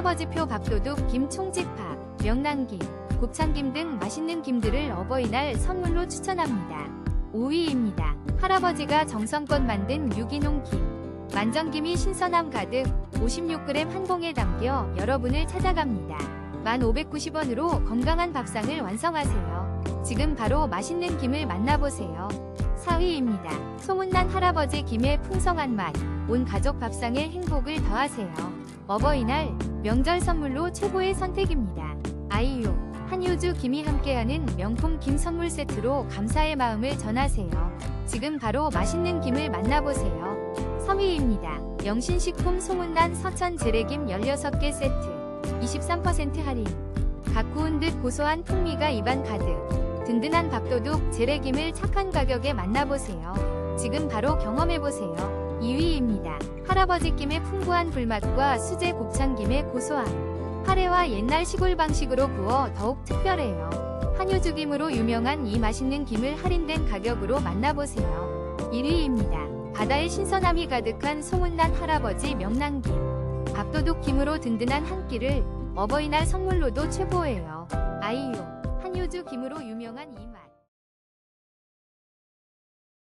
할아버지표 밥도둑 김 총집밥, 명란김, 곱창김 등 맛있는 김들을 어버이날 선물로 추천합니다. 5위입니다. 할아버지가 정성껏 만든 유기농 김. 만정김이 신선함 가득 56g 한 봉에 담겨 여러분을 찾아갑니다. 1,590원으로 건강한 밥상을 완성하세요. 지금 바로 맛있는 김을 만나보세요. 4위입니다. 소문난 할아버지 김의 풍성한 맛, 온 가족 밥상에 행복을 더하세요. 어버이날 명절 선물로 최고의 선택입니다. 아이유, 한효주 김이 함께하는 명품 김 선물 세트로 감사의 마음을 전하세요. 지금 바로 맛있는 김을 만나보세요. 3위입니다. 영신식품 소문난 서천 재래김 16개 세트. 23% 할인. 각 구운 듯 고소한 풍미가 입안 가득. 든든한 밥도둑 재래김을 착한 가격에 만나보세요. 지금 바로 경험해보세요. 2위입니다. 할아버지 김의 풍부한 불맛과 수제 곱창김의 고소함. 카레와 옛날 시골 방식으로 구워 더욱 특별해요. 한효주김으로 유명한 이 맛있는 김을 할인된 가격으로 만나보세요. 1위입니다. 바다의 신선함이 가득한 소문난 할아버지 명란김. 밥도둑 김으로 든든한 한 끼를 어버이날 선물로도 최고예요. 아이유, 한효주 김으로 유명한 이 맛.